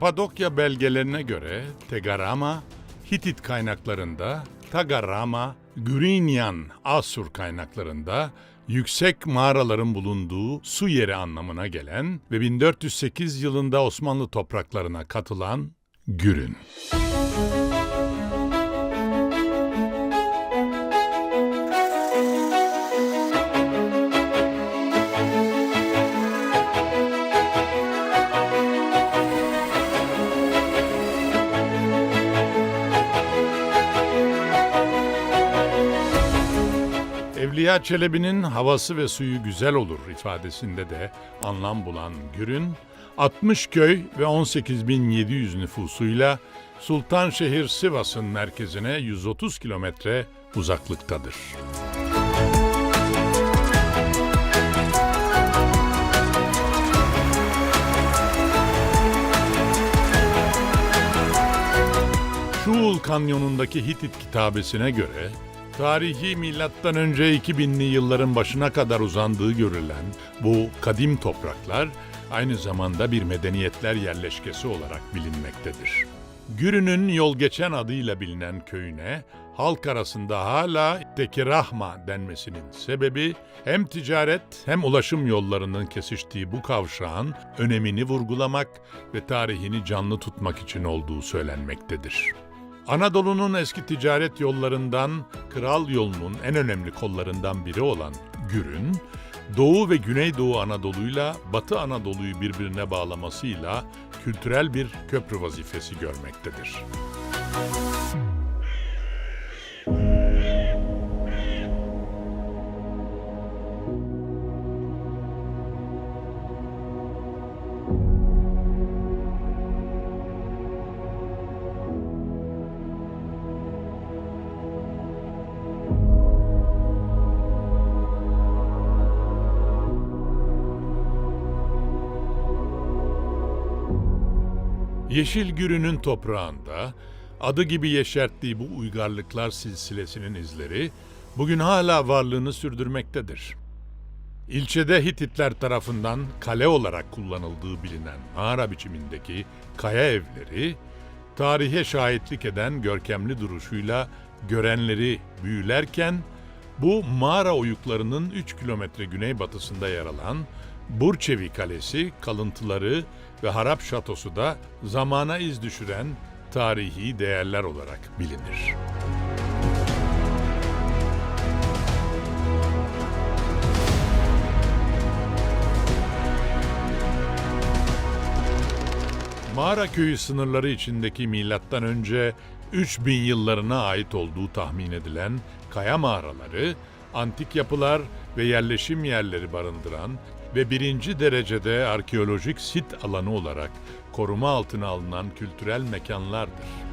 Kapadokya belgelerine göre Tegarama, Hitit kaynaklarında, Tagarama, Gürinyan, Asur kaynaklarında yüksek mağaraların bulunduğu su yeri anlamına gelen ve 1408 yılında Osmanlı topraklarına katılan Gürün. Evliya Çelebi'nin havası ve suyu güzel olur ifadesinde de anlam bulan Gürün, 60 köy ve 18.700 nüfusuyla Sultanşehir Sivas'ın merkezine 130 kilometre uzaklıktadır. Şuul Kanyonu'ndaki Hitit kitabesine göre tarihi milattan önce 2000'li yılların başına kadar uzandığı görülen bu kadim topraklar aynı zamanda bir medeniyetler yerleşkesi olarak bilinmektedir. Gürün'ün yol geçen adıyla bilinen köyüne halk arasında hala Tekirahma denmesinin sebebi hem ticaret hem ulaşım yollarının kesiştiği bu kavşağın önemini vurgulamak ve tarihini canlı tutmak için olduğu söylenmektedir. Anadolu'nun eski ticaret yollarından Kral Yolu'nun en önemli kollarından biri olan Gürün, Doğu ve Güneydoğu Anadolu'yla Batı Anadolu'yu birbirine bağlamasıyla kültürel bir köprü vazifesi görmektedir. Yeşil Gürün'ün toprağında adı gibi yeşerttiği bu uygarlıklar silsilesinin izleri bugün hala varlığını sürdürmektedir. İlçede Hititler tarafından kale olarak kullanıldığı bilinen mağara biçimindeki kaya evleri, tarihe şahitlik eden görkemli duruşuyla görenleri büyülerken, bu mağara oyuklarının 3 kilometre güneybatısında yer alan Burçevi Kalesi, kalıntıları ve harap şatosu da zamana iz düşüren tarihi değerler olarak bilinir. Mağara köyü sınırları içindeki milattan önce 3000 yıllarına ait olduğu tahmin edilen kaya mağaraları, antik yapılar ve yerleşim yerleri barındıran ve birinci derecede arkeolojik sit alanı olarak koruma altına alınan kültürel mekanlardır.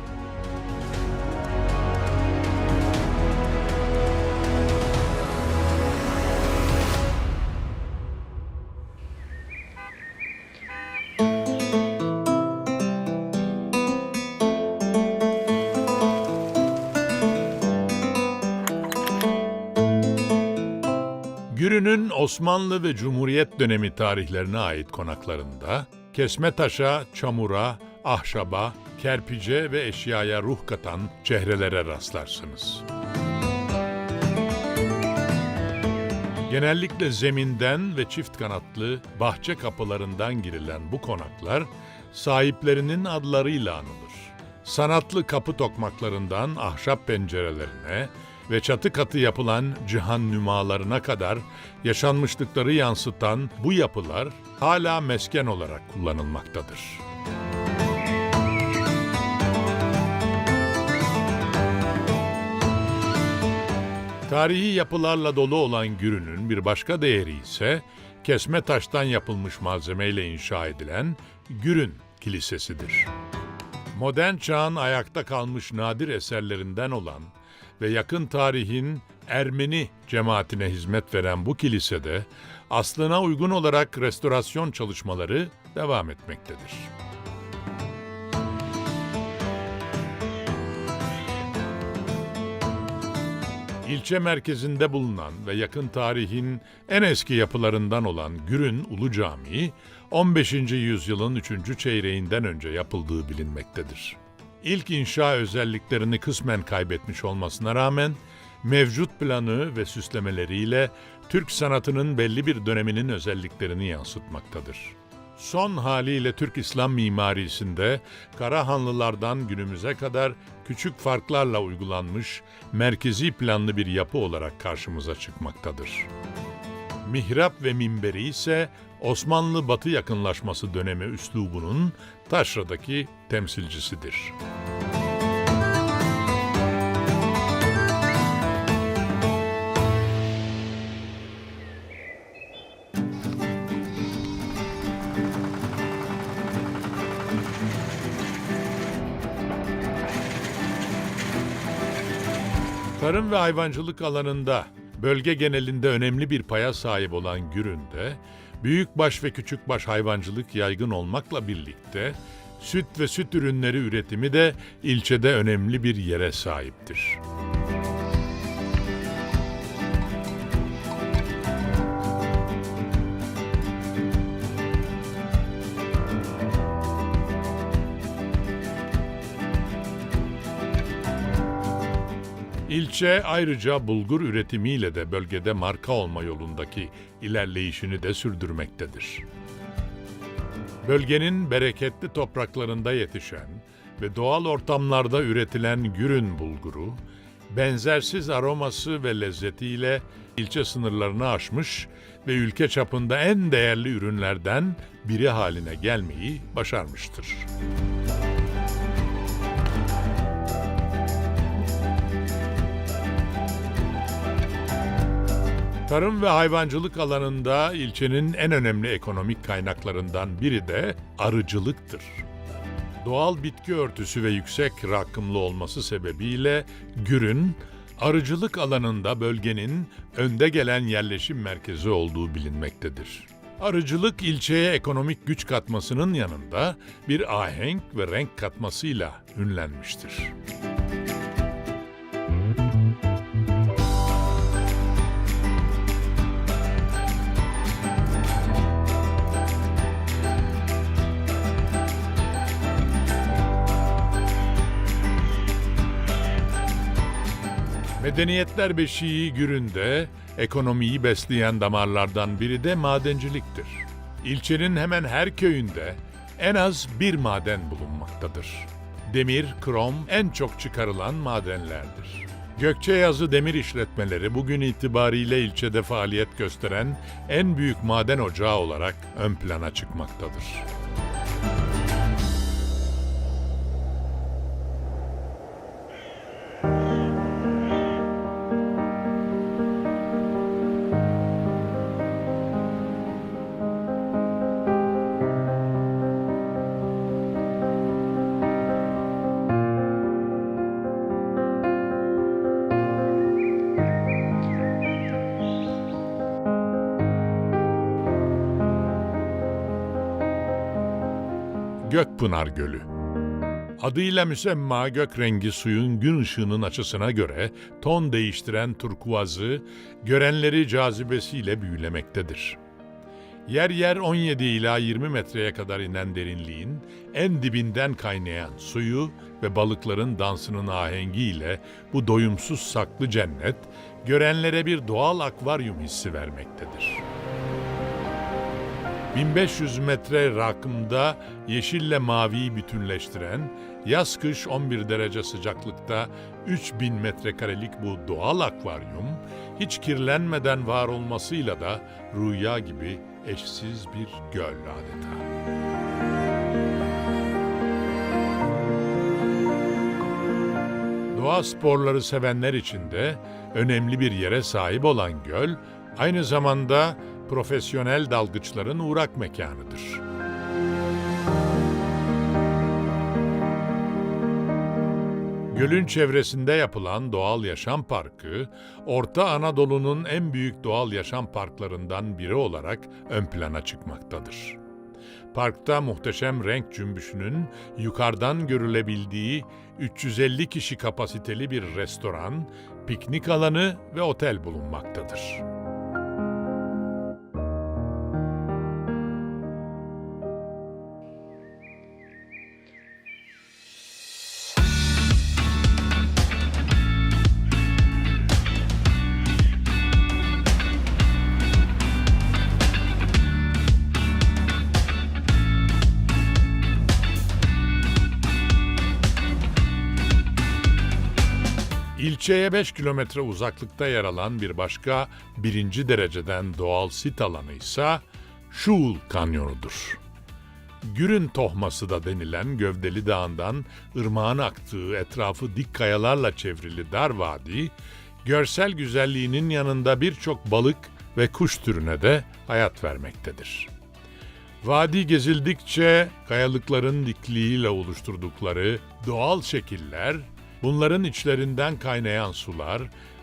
Gürün'ün Osmanlı ve Cumhuriyet dönemi tarihlerine ait konaklarında kesme taşa, çamura, ahşaba, kerpice ve eşyaya ruh katan çehrelere rastlarsınız. Genellikle zeminden ve çift kanatlı bahçe kapılarından girilen bu konaklar sahiplerinin adlarıyla anılır. Sanatlı kapı tokmaklarından ahşap pencerelerine ve çatı katı yapılan cihan nümalarına kadar yaşanmışlıkları yansıtan bu yapılar hala mesken olarak kullanılmaktadır. Tarihi yapılarla dolu olan Gürün'ün bir başka değeri ise kesme taştan yapılmış malzemeyle inşa edilen Gürün Kilisesidir. Modern çağın ayakta kalmış nadir eserlerinden olan ve yakın tarihin Ermeni cemaatine hizmet veren bu kilisede aslına uygun olarak restorasyon çalışmaları devam etmektedir. İlçe merkezinde bulunan ve yakın tarihin en eski yapılarından olan Gürün Ulu Camii, 15. yüzyılın 3. çeyreğinden önce yapıldığı bilinmektedir. İlk inşa özelliklerini kısmen kaybetmiş olmasına rağmen, mevcut planı ve süslemeleriyle Türk sanatının belli bir döneminin özelliklerini yansıtmaktadır. Son haliyle Türk İslam mimarisinde Karahanlılardan günümüze kadar küçük farklarla uygulanmış merkezi planlı bir yapı olarak karşımıza çıkmaktadır. Mihrap ve minberi ise Osmanlı Batı yakınlaşması dönemi üslubunun taşradaki temsilcisidir. Tarım ve hayvancılık alanında bölge genelinde önemli bir paya sahip olan Gürün'de büyükbaş ve küçükbaş hayvancılık yaygın olmakla birlikte süt ve süt ürünleri üretimi de ilçede önemli bir yere sahiptir. İlçe ayrıca bulgur üretimiyle de bölgede marka olma yolundaki ilerleyişini de sürdürmektedir. Bölgenin bereketli topraklarında yetişen ve doğal ortamlarda üretilen gürün bulguru, benzersiz aroması ve lezzetiyle ilçe sınırlarını aşmış ve ülke çapında en değerli ürünlerden biri haline gelmeyi başarmıştır. Tarım ve hayvancılık alanında ilçenin en önemli ekonomik kaynaklarından biri de arıcılıktır. Doğal bitki örtüsü ve yüksek rakımlı olması sebebiyle Gürün, arıcılık alanında bölgenin önde gelen yerleşim merkezi olduğu bilinmektedir. Arıcılık ilçeye ekonomik güç katmasının yanında bir ahenk ve renk katmasıyla ünlenmiştir. Medeniyetler beşiği Gürün'de ekonomiyi besleyen damarlardan biri de madenciliktir. İlçenin hemen her köyünde en az bir maden bulunmaktadır. Demir, krom en çok çıkarılan madenlerdir. Gökçeyazı Demir İşletmeleri bugün itibariyle ilçede faaliyet gösteren en büyük maden ocağı olarak ön plana çıkmaktadır. Gökpınar Gölü Adıyla müsemma gök rengi suyun gün ışığının açısına göre ton değiştiren turkuazı görenleri cazibesiyle büyülemektedir. Yer yer 17 ila 20 metreye kadar inen derinliğin en dibinden kaynayan suyu ve balıkların dansının ahengiyle bu doyumsuz saklı cennet görenlere bir doğal akvaryum hissi vermektedir. 1500 metre rakımda yeşille maviyi bütünleştiren, yaz kış 11 derece sıcaklıkta 3000 metrekarelik bu doğal akvaryum, hiç kirlenmeden var olmasıyla da rüya gibi eşsiz bir göl adeta. Doğa sporları sevenler için de önemli bir yere sahip olan göl, aynı zamanda profesyonel dalgıçların uğrak mekanıdır. Gölün çevresinde yapılan Doğal Yaşam Parkı, Orta Anadolu'nun en büyük doğal yaşam parklarından biri olarak ön plana çıkmaktadır. Parkta muhteşem renk cümbüşünün yukarıdan görülebildiği 350 kişi kapasiteli bir restoran, piknik alanı ve otel bulunmaktadır. İlçeye 5 kilometre uzaklıkta yer alan bir başka birinci dereceden doğal sit alanı ise Şuul Kanyonu'dur. Gürün Tohması da denilen Gövdeli Dağı'ndan ırmağın aktığı etrafı dik kayalarla çevrili dar vadi, görsel güzelliğinin yanında birçok balık ve kuş türüne de hayat vermektedir. Vadi gezildikçe kayalıkların dikliğiyle oluşturdukları doğal şekiller, bunların içlerinden kaynayan sular,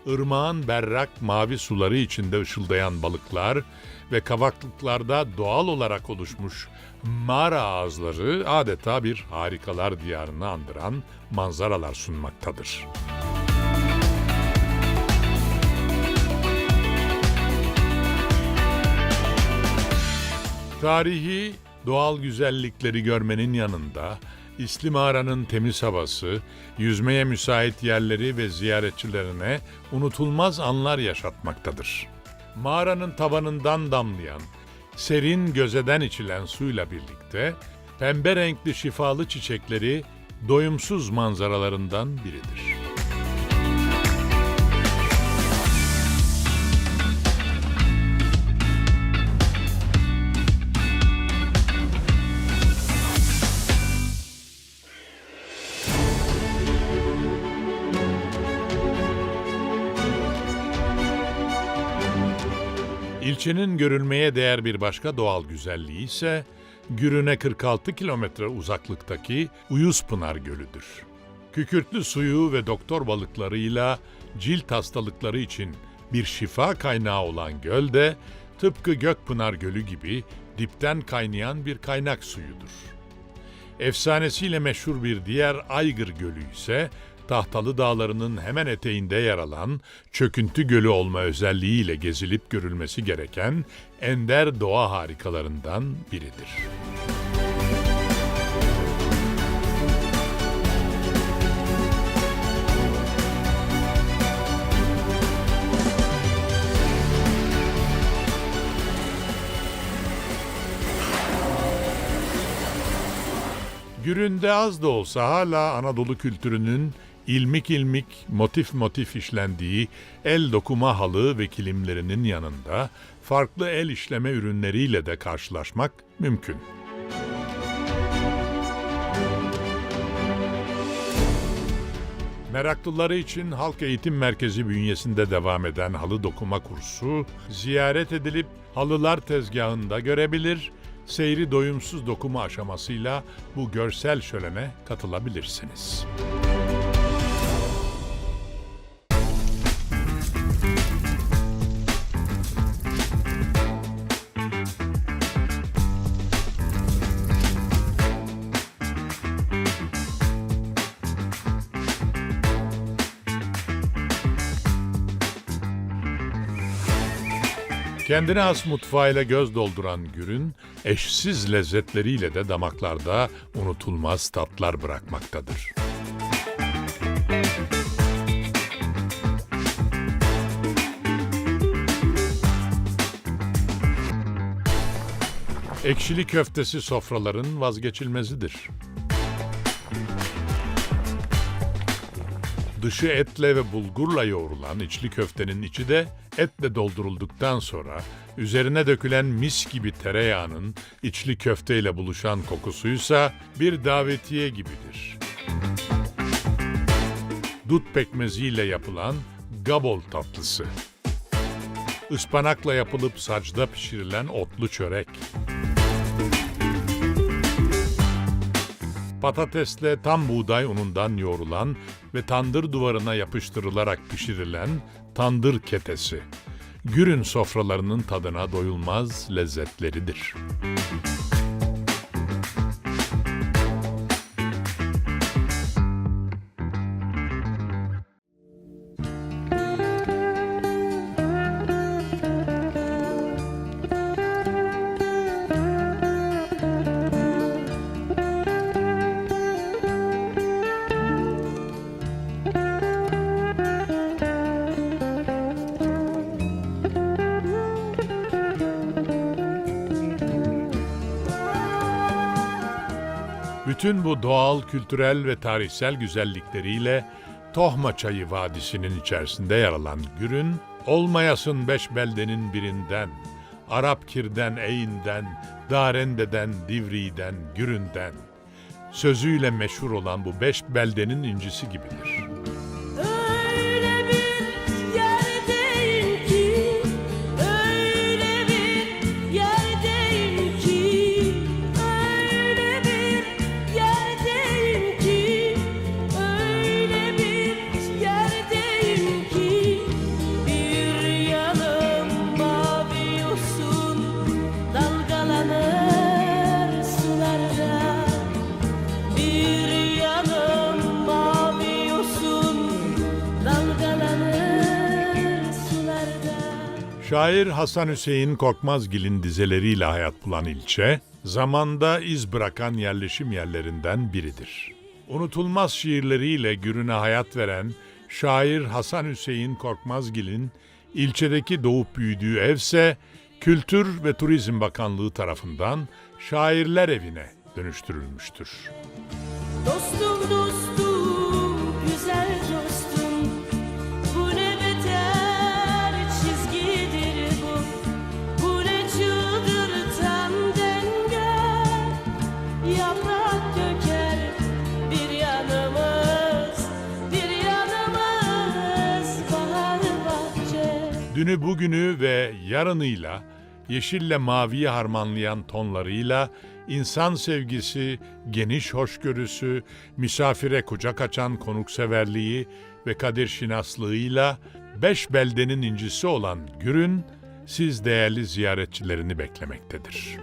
ırmağın berrak mavi suları içinde ışıldayan balıklar ve kavaklıklarda doğal olarak oluşmuş mağara ağızları adeta bir harikalar diyarını andıran manzaralar sunmaktadır. Tarihi doğal güzellikleri görmenin yanında İsli Mağara'nın temiz havası, yüzmeye müsait yerleri ve ziyaretçilerine unutulmaz anlar yaşatmaktadır. Mağaranın tabanından damlayan, serin gözeden içilen suyla birlikte pembe renkli şifalı çiçekleri doyumsuz manzaralarından biridir. İlçenin görülmeye değer bir başka doğal güzelliği ise Gürün'e 46 kilometre uzaklıktaki Uyuzpınar Gölü'dür. Kükürtlü suyu ve doktor balıklarıyla cilt hastalıkları için bir şifa kaynağı olan göl de tıpkı Gökpınar Gölü gibi dipten kaynayan bir kaynak suyudur. Efsanesiyle meşhur bir diğer Aygır Gölü ise Tahtalı Dağları'nın hemen eteğinde yer alan çöküntü gölü olma özelliğiyle gezilip görülmesi gereken ender doğa harikalarından biridir. Güründe az da olsa hala Anadolu kültürünün ilmik ilmik, motif motif işlendiği el dokuma halı ve kilimlerinin yanında farklı el işleme ürünleriyle de karşılaşmak mümkün. Meraklıları için Halk Eğitim Merkezi bünyesinde devam eden halı dokuma kursu ziyaret edilip halılar tezgahında görebilir, seyri doyumsuz dokuma aşamasıyla bu görsel şölene katılabilirsiniz. Kendine has mutfağıyla göz dolduran Gürün, eşsiz lezzetleriyle de damaklarda unutulmaz tatlar bırakmaktadır. Ekşili köftesi sofraların vazgeçilmezidir. Dışı etle ve bulgurla yoğrulan içli köftenin içi de etle doldurulduktan sonra üzerine dökülen mis gibi tereyağının içli köfteyle buluşan kokusuysa bir davetiye gibidir. Dut pekmeziyle yapılan gabol tatlısı. Ispanakla yapılıp sacda pişirilen otlu çörek. Patatesle tam buğday unundan yoğrulan ve tandır duvarına yapıştırılarak pişirilen tandır ketesi. Gürün sofralarının tadına doyulmaz lezzetleridir. Bütün bu doğal, kültürel ve tarihsel güzellikleriyle Tohma Çayı Vadisi'nin içerisinde yer alan Gürün, olmayasın beş beldenin birinden, Arapkir'den, Eyn'den, Darende'den, Divri'den, Gürün'den, sözüyle meşhur olan bu beş beldenin incisi gibidir. Şair Hasan Hüseyin Korkmazgil'in dizeleriyle hayat bulan ilçe, zamanda iz bırakan yerleşim yerlerinden biridir. Unutulmaz şiirleriyle Gürün'e hayat veren şair Hasan Hüseyin Korkmazgil'in ilçedeki doğup büyüdüğü evse Kültür ve Turizm Bakanlığı tarafından Şairler Evi'ne dönüştürülmüştür. Dostum Dünü bugünü ve yarınıyla, yeşille maviyi harmanlayan tonlarıyla, insan sevgisi, geniş hoşgörüsü, misafire kucak açan konukseverliği ve kadir şinaslığıyla beş beldenin incisi olan Gürün, siz değerli ziyaretçilerini beklemektedir.